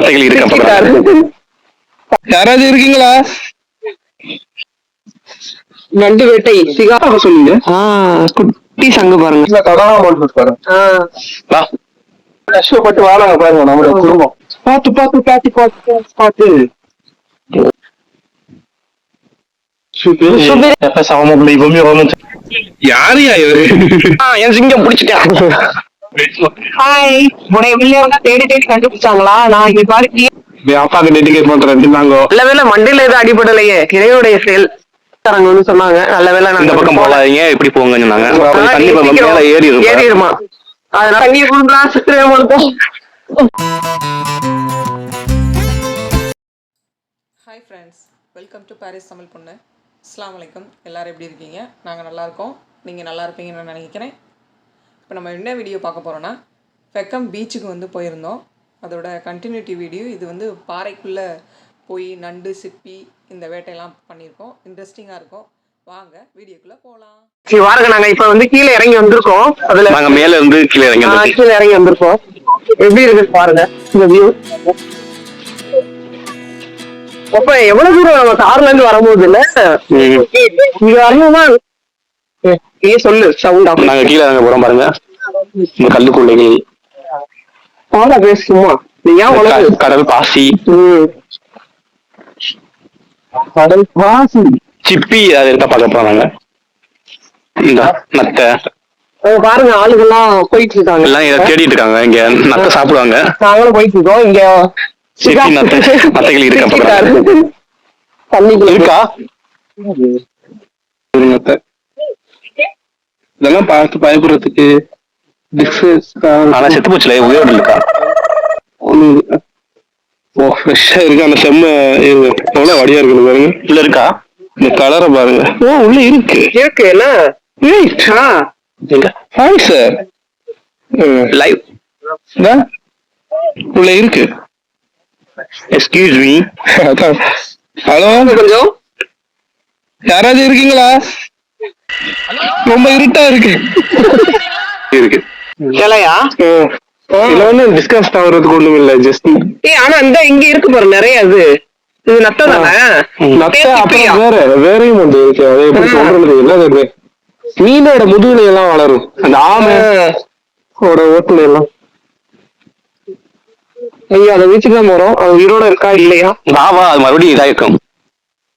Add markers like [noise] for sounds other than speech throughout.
அத்தைகள் இருக்க யாராவது இருக்கீங்களா? நண்டு வேட்டை சிகா சொல்லுங்க. குட்டி சங்கு பாருங்க. கஷ்டப்பட்டு வாழாங்க பாருங்க நம்மளோட குடும்பம். பாத்து பாத்து பாத்து பாத்து பாத்து யாரையா இவரு? என் சிங்கம் பிடிச்சிட்டேன் ஹாய் உடைய பிள்ளையவங்க தேடி தேடி கண்டுபிடிச்சாங்களா? நான் இங்க பாரு அப்பாக்கு டெடிகேட் பண்றேன் நாங்க நல்ல வேலை மண்டையில எதுவும் அடிபடலையே. இறையோடைய செயல். தரங்கன்னு சொன்னாங்க. நல்ல வேலை இந்த பக்கம் போகாதீங்க இப்படி போங்கன்னு சொன்னாங்க. தண்ணி மேல ஏறி ஏறிடுமா. அதனால தண்ணி மட்டும் hi friends welcome to Paris Tamil பொண்ணு. அஸ்ஸலாமு அலைக்கும். எல்லாரும் எப்படி இருக்கீங்க? நாங்கள் நல்லா இருக்கோம். நீங்கள் நல்லா இருப்பீங்கன்னு நான் நினைக்கிறேன். இப்போ நம்ம என்ன வீடியோ பார்க்க போகிறோன்னா ஃபெக்கம் பீச்சுக்கு வந்து போயிருந்தோம். அதோட கண்டினியூட்டி வீடியோ இது வந்து பாறைக்குள்ளே போய் நண்டு சிப்பி இந்த வேட்டையெல்லாம் பண்ணியிருக்கோம். இன்ட்ரெஸ்டிங்காக இருக்கும். வாங்க வீடியோக்குள்ளே போகலாம் சரி வாருங்க. நாங்க இப்ப வந்து கீழே இறங்கி வந்திருக்கோம். அதுல நாங்க மேல இருந்து கீழே இறங்கி வந்துருக்கோம். கீழே இறங்கி வந்திருக்கோம். எப்படி இருக்கு பாருங்க இந்த வியூ அப்ப எவ்வளவு தூரம் நம்ம கார்ல இருந்து வரும்போது இல்ல. இங்க வரணுமா? நீ சொல்லு சவுண்டா நாங்க கீழே இறங்க போறோம் பாருங்க இந்த கல்லுக்குள்ளைகள் பாடா பேசு சும்மா நீ ஏன் உனக்கு க- கடல் பாசி. கடல் பாசி சிப்பி அது இருக்கா பார்க்க போறாங்க இந்த நத்தை பாருங்க ஆளுங்கெல்லாம் போயிட்டு இருக்காங்க எல்லாம் தேடிட்டு இருக்காங்க இங்க நத்தை சாப்பிடுவாங்க நாங்களும் போயிட்டு இருக்கோம் இங்க சிப்பி நத்தை நத்தைகள் இருக்கா இருக்கா ஒரு நத்தை. இதெல்லாம் பார்த்து பயப்படுறதுக்கு ஆனா செத்து போச்சுல உயிரோடு இருக்கா. ஓ ஃப்ரெஷ்ஷா இருக்கு? அந்த செம்ம எவ்வளவு வடியா இருக்குது பாருங்க. உள்ள இருக்கா? இந்த கலரை பாருங்க. ஓ உள்ள இருக்கு. இருக்கு என்ன? ஹாய் சார் லைவ் உள்ள இருக்கு. எக்ஸ்கியூஸ் மீ அதான். ஹலோ? கொஞ்சம். யாராவது இருக்கீங்களா? ரொம்ப இருட்டா இருக்கு. இருக்கு. கிளையா இதுல ஒன்றும் டிஸ்கஸ் ஆகுறதுக்கு ஒண்ணும் இல்ல ஜஸ்ட் ஏய் ஆனா இந்த இங்க இருக்கு பாரு நிறைய இது. இது நத்தை தானே? வேற வேறையும் ஒன்று இருக்கு. அதை எப்படி. சொல்றது என்ன அது மீனோட முதுகுல எல்லாம் வளரும். அந்த ஆமை ஓட ஓட்டுல எல்லாம். ஐயோ அதை வீச்சுக்கு தான் போறோம். அது உயிரோட இருக்கா இல்லையா? பாவா அது மறுபடியும் இதாயிருக்கும்.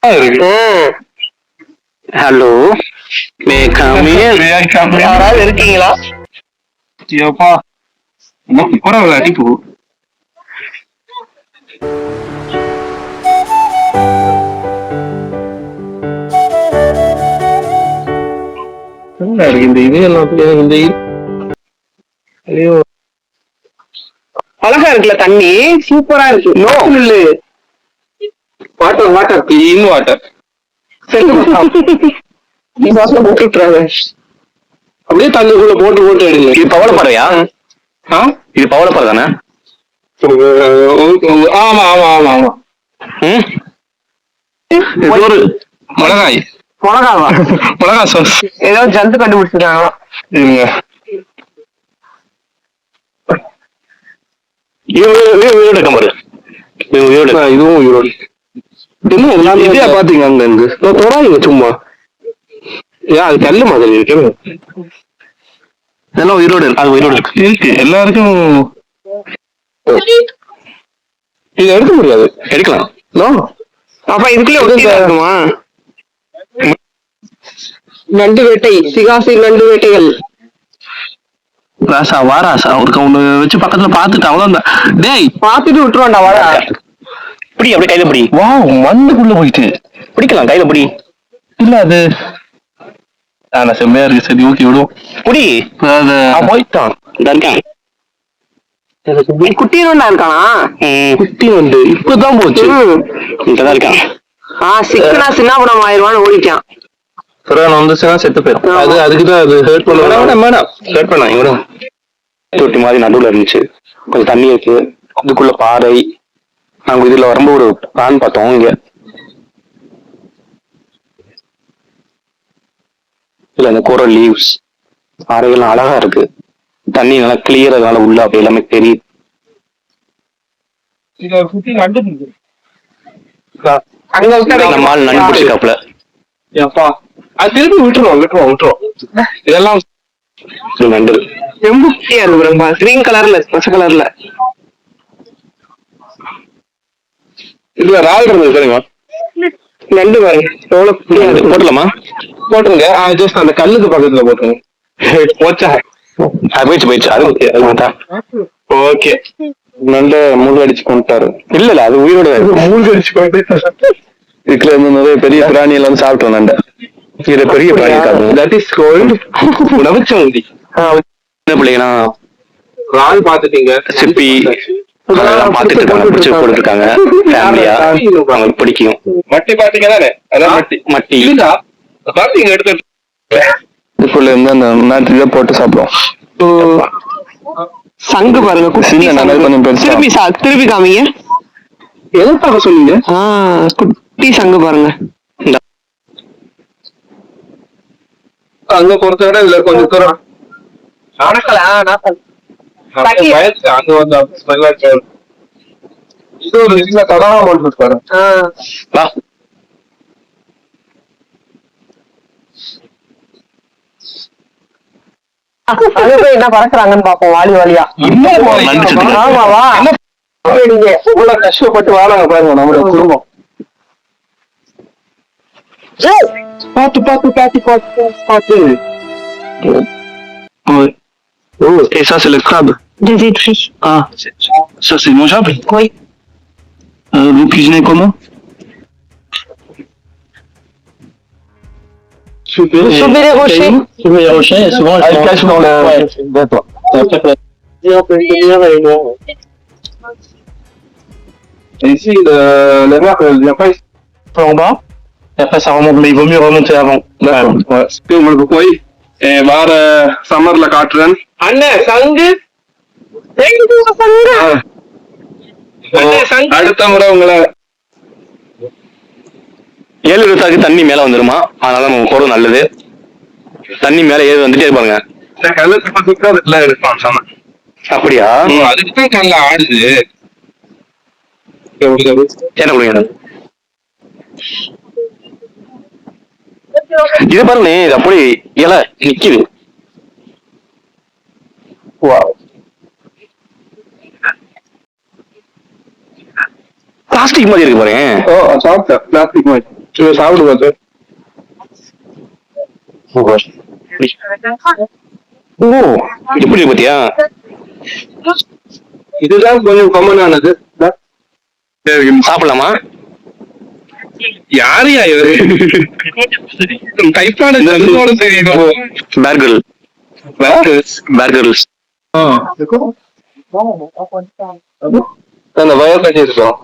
இருக்கு ஹலோ யாராவது இருக்கீங்களா? ஐயோப்பா பரவாயில்ல அடிப்பு இந்த இது எல்லாம் இந்த ஐயோ. அழகா இருக்குல்ல தண்ணி? சூப்பரா இருக்கு. நோ. இல்லு. வாட்டர் வாட்டர் கிளீன் வாட்டர் அப்படியே தண்ணிக்குள்ள போட்டு போட்டு எடுங்க. இது பவளப்பறையா ஆ? இது பவளப்பறை தானே? ஆமா ஆமா ஆமா ஆமா. ஒரு மிளகாய். மிளகாவா? மிளகாய் சாஸ் ஏதோ ஜந்து கண்டுபிடிச்சிருக்காங்க இருங்க. உயிரோடு ஆ, இதுவும் உயிரோடு. எல்லாமே இதே பாத்தீங்க அங்க இருந்து? நான் தொடாதீங்க சும்மா. அது கல்லு மாதிரி இருக்கு. இதெல்லாம் உயிரோடு? இருக்கு அது உயிரோடு இருக்கு. இருக்கு. எல்லாருக்கும் இது எடுக்க முடியாது. எடுக்கலாம். No. அப்ப இதுக்குள்ள ஒட்டி இருக்குமா நண்டு வேட்டை சிகாசி நண்டு வேட்டைகள் ராசா வா ராசா. ஒருக்க ஒண்ணு வச்சு பக்கத்துல பாத்துட்டு அவ்வளவுதான் டேய்! பாத்துட்டு விட்டுருவாண்டா வாடா. பிடி அப்படியே கையில பிடி. வா மண்ணுக்குள்ள போயிட்டு. பிடிக்கலாம் கையில பிடி. இல்ல அது ஆனா செம்மையா இருக்கு சரி ஓகே விடுவோம் அவன் போயிட்டான் இருக்கான் குட்டி நண்டா இருக்கானா குட்டி வந்து இப்பதான் போச்சு. இங்கதான் இருக்கான் ஆ சிக்கனா சின்ன படம் ஆயிடுவான்னு ஓடிட்டான் புறான் வந்துச்சுன்னா செத்து போயிடும் அது அதுக்குதான் அது ஹர்ட் பண்ண வேணாம் வேணாம் பண்ணா தொட்டி மாதிரி நடுவுல இருந்துச்சு கொஞ்சம் தண்ணி இருக்கு இதுக்குள்ள பாறை நாங்க இதுல வரும்போது ஒரு பிளான் பார்த்தோம் இங்க இல்ல இந்த கோரல் லீவ்ஸ் பாறைகள்லாம் அழகா இருக்கு. தண்ணி நல்லா கிளியர் அதனால உள்ள அப்படி எல்லாமே தெரியுது. குட்டி நண்டு பிடிச்சிருக்காப்ல அது திருப்பி விட்டுருவோம் விட்டுருவோம் விட்டுருவோம். இதெல்லாம் இது நண்டு. ரொம்ப குட்டியா இருக்கு ரொம்ப கிரீன் கலர்ல பச்சை கலர்ல இதுல ரால் இருந்தது நண்டு பாருங்க. எவ்வளவு போட்டலாமா போட்டுருங்க. ஜஸ்ட் அந்த கல்லுக்கு பக்கத்துல போட்டுருங்க. போச்சா? போயிடுச்சு போயிடுச்சு. அது ஓகே அது. ஓகே. நண்டு முள் அடிச்சு கொண்டுட்டாரு. இல்ல இல்ல அது உயிரோட. மூழ்கி அடிச்சு இதுல இருந்து நிறைய பெரிய பிராணி எல்லாம் சாப்பிட்டோம் நண்டை இது பெரிய பிராணி தட் இஸ் கோல்டு உணவுச்சந்தி சின்ன பிள்ளைங்கன்னா ரால் பாத்துட்டீங்க சிப்பி. அதெல்லாம் பார்த்துட்டு இருக்காங்க. பிடிச்சி போட்டுட்டு இருக்காங்க. ஃபேமிலியா அவங்களுக்கு பிடிக்கும். மட்டி பாத்தீங்க தானே மட்டி. மட்டி. இல்லா பாத்தீங்க எடுத்து இருந்து அந்த நாட்டு போட்டு சாப்பிடுவோம். சங்கு பாருங்க குட்டி. திருப்பி சா திருப்பி காமிங்க. எதுக்காக சொன்னீங்க? ஆ குட்டி சங்கு பாருங்க. அங்க பொறுத்த விட இதுல கொஞ்சம் தூரம். அங்க வந்து smell ஆச்சு. இது ஒரு இதுல தடாம போட்டு பாரு வா அங்க போய் என்ன பறக்குறாங்கன்னு பாப்போம் வாலி வாலியா நண்டு செத்து ஆமா வா நீங்க இவ்வளவு கஷ்டப்பட்டு வாழாங்க பாருங்க நம்மளோட குடும்பம். பாத்து பாத்து பாத்து பாத்து பாத்து Et ça, c'est le crabe. Des étris. Ah, ça, c'est mangeable. Oui. Euh, vous cuisinez comment Super. Souper les rochers. Sur les rochers, et souvent, Elle cache dans le. Et ici, le, la mer, elle vient pas ici. en bas. Et après, ça remonte, mais il vaut mieux remonter avant. D'accord. Ouais. இது உங்களுக்கு போய் அஹ், வார சம்மர்ல காட்டுறேன் அண்ணன் சங்கு சங்கு அடுத்த முறை உங்களை ஏழு இருபத்தாக்கு தண்ணி மேல வந்துருமா? அதனால நம்ம போறது நல்லது. தண்ணி மேல ஏறி வந்துட்டே இருப்பாங்க. அப்படியா? அதுக்கு ஆடுது. என்ன கொடுங்க இது பாருங்க இது அப்படி இலை நிக்குது. பிளாஸ்டிக் மாதிரி இருக்கு பாருங்க. பிளாஸ்டிக் மாதிரி. சரி, சாப்பிடு பார்த்து ஓ இருக்கு பாத்தியா இதுதான் கொஞ்சம் காமன் ஆனது சாப்பிடலாமா யாரையா இவரு டைப்பான ஜன்னோட தெரியும் பேர்கல் பேர்கல்ஸ் அந்த வயல் கட்டி இருக்கோம்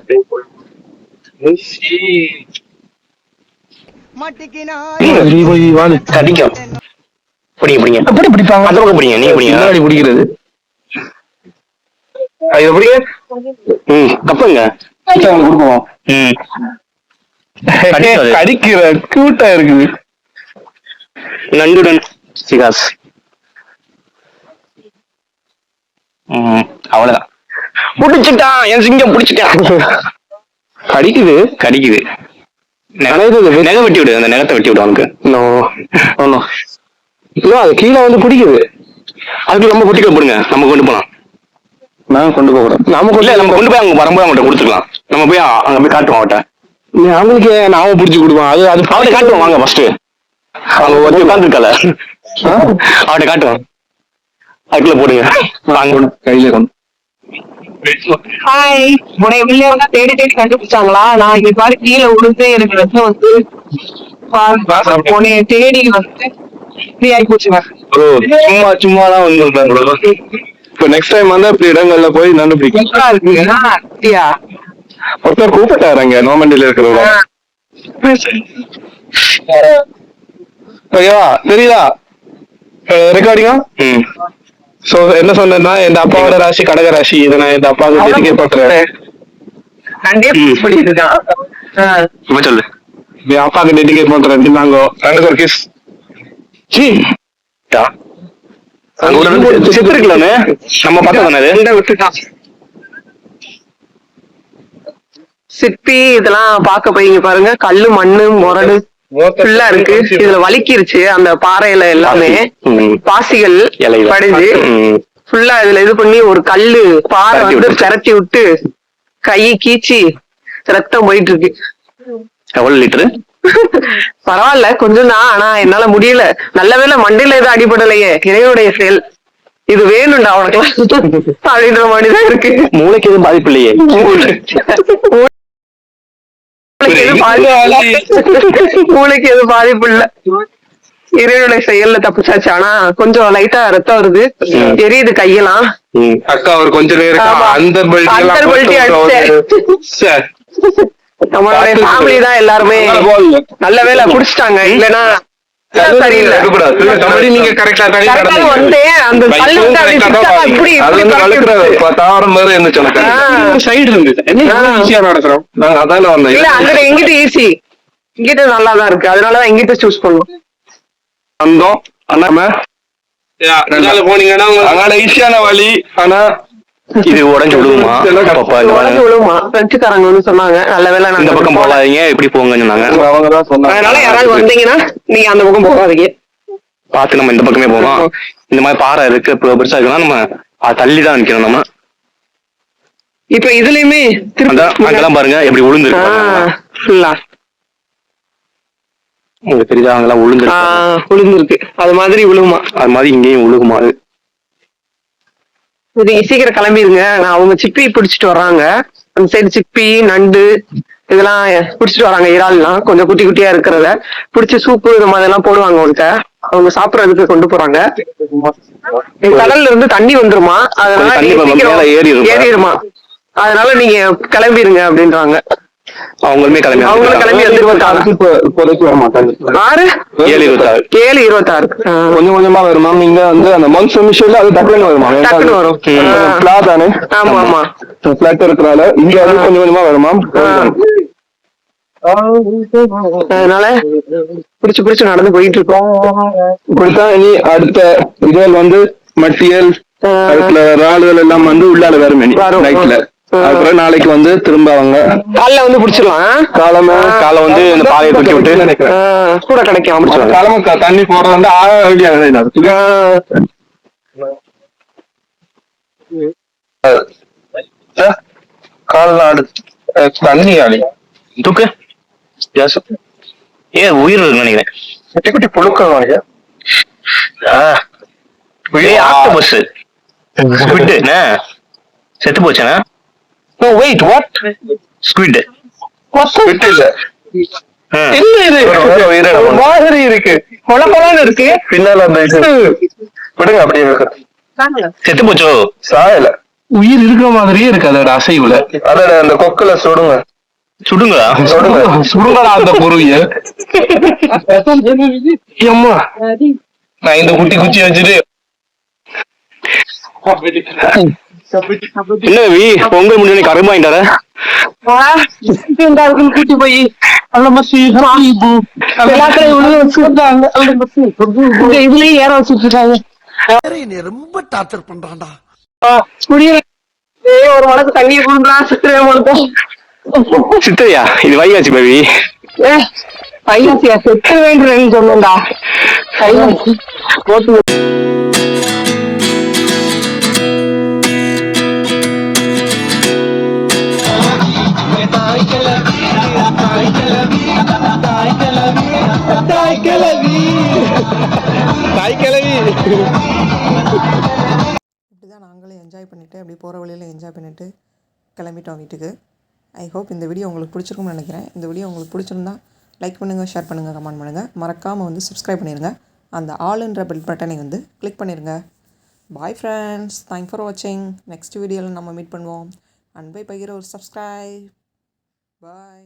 கடிக்கும் பிடிங்க பிடிங்க. அப்படி பிடிப்பாங்க? அந்த பக்கம் பிடிங்க நீங்க பிடிங்க. பிடிக்கிறது. இது பிடிங்க ம் தப்புங்க கொடுப்போம். ம். கடிக்கிற கியூட்டா இருக்குது. நண்டுடன் சிகாஸ். ம் அவ்வளவுதான். புடிச்சிட்டான் என் சிங்கம் புடிச்சிட்டான். [laughs] கடிக்குது கடிக்குது. நெகை வெட்டி விடு அந்த நெகத்தை வெட்டி விடு அவனுக்கு. அது கீழே வந்து பிடிக்குது. அதுக்கு நம்ம குட்டிகளை போடுங்க நம்ம கொண்டு போலாம். நான் கொண்டு போக கூடாது நாம இல்ல நம்ம கொண்டு போய் அவங்க வரும்போது அவங்கள்ட்ட கொடுத்துக்கலாம். நம்ம போய் அங்க போய் காட்டுவோம் அவட்ட அவங்களுக்கு நாம பிடிச்சி கொடுப்போம். அது அது அவட்ட காட்டுவோம் வாங்க ஃபர்ஸ்ட் அவங்க ஒருத்தி உட்காந்துருக்கல அவட்ட காட்டுவோம். அதுக்குள்ள போடுங்க. வாங்க கையில கொண்டு ஹாய் உடைய தேடி தேடி கண்டுபிடிச்சாங்களா? நான் இங்க பாரு கீழே விழுந்து எனக்கு ரத்தம் வந்து பாரு, உன்னைய தேடி வந்து இப்படி ஆகி போச்சுங்க சும்மா சும்மா தான் வந்து இப்ப நெக்ஸ்ட் டைம் வந்து இப்படி இடங்கள்ல போய் நண்டு பிடிக்கும் சூப்பரா இருக்கு? ஆ, அப்படியா? ஒருத்தர் கூப்பிட்டாருங்க நோமண்டில இருக்கிறவங்க. ஓகேவா? தெரியுதா? ரெக்கார்டிங்கா ம். சோ என்ன சொன்னேன்னா என் அப்பாவோட ராசி கடக ராசி. இதை நான் என் அப்பாவுக்கு டெடிகேட் பண்றேன் சொல்லு. என் அப்பாவுக்கு டெடிகேட் பண்றேன் நாங்க ரெண்டு ஒரு கிஸ் சீ செத்து இருக்கலாமே நம்ம பார்த்தா தானே. அது நண்டை விட்டுட்டான். சிப்பி இதெல்லாம் பார்க்க போய் பாருங்க. கல்லு மண்ணு முரடு ஃபுல்லா இருக்கு. இதுல வலிக்கிருச்சு. அந்த பாறையில எல்லாமே. பாசிகள். படிஞ்சு. ஃபுல்லா இதுல இது பண்ணி ஒரு கல்லு பாறை வந்து. திரட்டி விட்டு கை கீச்சி ரத்தம் போயிட்டு இருக்கு எவ்வளவு லிட்டரு? பரவாயில்ல கொஞ்சம் தான் ஆனா என்னால முடியல. நல்ல வேளை மண்டையில எதுவும் அடிபடலையே. இறைவனுடைய செயல். இது வேணும்டா உனக்கு. [laughs] அப்படின்ற மாதிரிதான் இருக்கு. மூளைக்கு எதுவும் பாதிப்பு இல்லையே. [laughs] [laughs] மூளைக்கு எதுவும் பாதிப்பு மூளைக்கு எதுவும் பாதிப்பு இல்ல. இறைவனுடைய செயல்ல தப்பிச்சாச்சு. ஆனா கொஞ்சம் லைட்டா ரத்தம் வருது. எரியுது கையெல்லாம். அக்கா அவர் கொஞ்ச நேரம். அந்த நம்மளுடைய ஃபேமிலி தான் எல்லாருமே நல்ல வேலை குடிச்சிட்டாங்க இல்லைன்னா தாவரம் மாதிரி இருந்துச்சு. சைடு இருந்துச்சு நாங்க அதால வந்தோம் இல்ல அங்கிட்ட எங்கிட்ட ஈஸி இங்கிட்ட நல்லா தான் இருக்கு. அதனாலதான் எங்கிட்ட சூஸ் பண்ணுவோம். வந்தோம். அண்ணாம போனீங்கன்னா ஈஸியான வழி. ஆனா இது உடஞ்சு விழுகுமா உடஞ்சு. விழுமா பிரெஞ்சுக்காரங்க வந்து சொன்னாங்க. நல்ல வேலை இந்த பக்கம். போகாதீங்க இப்படி போங்கன்னு சொன்னாங்க. அவங்க தான் சொன்னாங்க. அதனால யாராவது வந்தீங்கன்னா நீங்க அந்த பக்கம் போகாதீங்க. பார்த்து நம்ம இந்த பக்கமே போவோம். இந்த மாதிரி பாறை இருக்கு இப்ப பெருசா இருக்குன்னா நம்ம தள்ளி தான் நிக்கணும் நம்ம. இப்ப இதுலயுமே அந்த அங்கெல்லாம் பாருங்க எப்படி. ஃபுல்லா உங்களுக்கு தெரியுதா அங்கெல்லாம் விழுந்துருக்கு விழுந்துருக்கு அது மாதிரி விழுமா அது மாதிரி இங்கேயும் விழுகுமா அது? இது சீக்கிரம் கிளம்பிருங்க. நான் அவங்க சிப்பி பிடிச்சிட்டு வர்றாங்க. அந்த சைடு சிப்பி நண்டு இதெல்லாம் பிடிச்சிட்டு வராங்க இறால்லாம். கொஞ்சம் குட்டி குட்டியா இருக்கிறத. பிடிச்சி சூப்பு இந்த மாதிரி எல்லாம் போடுவாங்க உங்கள்கிட்ட அவங்க சாப்பிடறதுக்கு கொண்டு போறாங்க. கடல்ல இருந்து தண்ணி வந்துருமா? அதனால? ஏறிடுமா. அதனால நீங்க கிளம்பிருங்க அப்படின்றாங்க. அவங்களுமே கிளம்பி அவங்களும் கிளம்பி வந்துருவாங்க இப்போதைக்கு வர மாட்டாங்க. ஆறு? ஏழு இருபத்தாறு. ஏழு இருபத்தாறு. கொஞ்சம் கொஞ்சமா வருமா இங்க வந்து அந்த மன்சூன் மிஷின்ல அது டக்குனு வருமா டக்குனு வரும். ஆ. பிளாட் தானே. ஆமா ஆமா. பிளாட் இருக்கிறனால இங்க வந்து கொஞ்சம் கொஞ்சமா வருமா ஆ. அதனால பிடிச்சு பிடிச்சு நடந்து போயிட்டு இருக்கோம் இப்படித்தான் இனி அடுத்த இதுகள் வந்து மட்டியல். அடுத்த ராடுகள் எல்லாம் வந்து உள்ளால வரும். நைட்ல ஆ. அப்புறம் நாளைக்கு வந்து திரும்ப அவங்க காலைல வந்து பிடிச்சிடலாம் காலமே காலை வந்து இந்த பாதையை தூக்கி விட்டு நினைக்கிறேன் கூட கிடைக்கும் பிடிச்சிடலாம். கிழமை க- தண்ணி போடுறது வந்து ஆக வேண்டிய கால்நாடு தண்ணி ஆளி. தூக்கு. ஏ உயிர் நினைக்கிறேன். குட்டி குட்டி புழுக்கள் ஆக்டோபஸ் ஸ்குவிட் என்ன? செத்து போச்சேனா வெயிட் வாட் ஸ்குவிட் விட்டு இல்ல இல்ல இது மாதிரி இருக்கு. கொல கொலன்னு இருக்கு. பின்னால அந்த இது விடுங்க அப்படியே இருக்கு. செத்து போச்சோ? சாயல. உயிர் இருக்கிற மாதிரியே இருக்கு அதோட அசைவுல. அதோட அந்த கொக்குல சுடுங்க. சுடுங்களா சுடுங்க. சுடுங்கடா அந்த பொருவிய அம்மா. நான் இந்த குட்டி குச்சி வச்சுட்டு என்ன வி பொங்கல் முடிஞ்சு கரும்பு வாங்கிட்டார கூட்டி போய் எல்லாத்தையும் உள்ள வச்சுட்டாங்க இந்த இதுலயும் ஏற வச்சுட்டு இருக்காங்க ரொம்ப டார்ச்சர் பண்றான்டா. முடியல ஒரு மனசு தண்ணியை குடுங்களா சித்திரை மனசும் சித்தையா இது வைகாசி பேபி பையசியா செத்து வேண்டுறேன்னு சொன்னேன்டா. பையசி போட்டு இப்படி தான் நாங்களும் என்ஜாய் பண்ணிவிட்டு அப்படி போகிற வழியில் என்ஜாய் பண்ணிவிட்டு கிளம்பிட்டோம் வீட்டுக்கு. ஐ ஹோப் இந்த வீடியோ உங்களுக்கு பிடிச்சிருக்கும்னு நினைக்கிறேன். இந்த வீடியோ உங்களுக்கு பிடிச்சிருந்தா லைக் பண்ணுங்கள் ஷேர் பண்ணுங்கள் கமெண்ட் பண்ணுங்கள் மறக்காமல் வந்து சப்ஸ்கிரைப் பண்ணிடுங்க அந்த ஆளுன்ற பெல் பட்டனை வந்து கிளிக் பண்ணிடுங்க பாய் ஃப்ரெண்ட்ஸ் தேங்க் ஃபார் வாட்சிங் நெக்ஸ்ட் வீடியோவில் நம்ம மீட் பண்ணுவோம். அன்பை பகிர ஒரு சப்ஸ்கிரைப் பாய்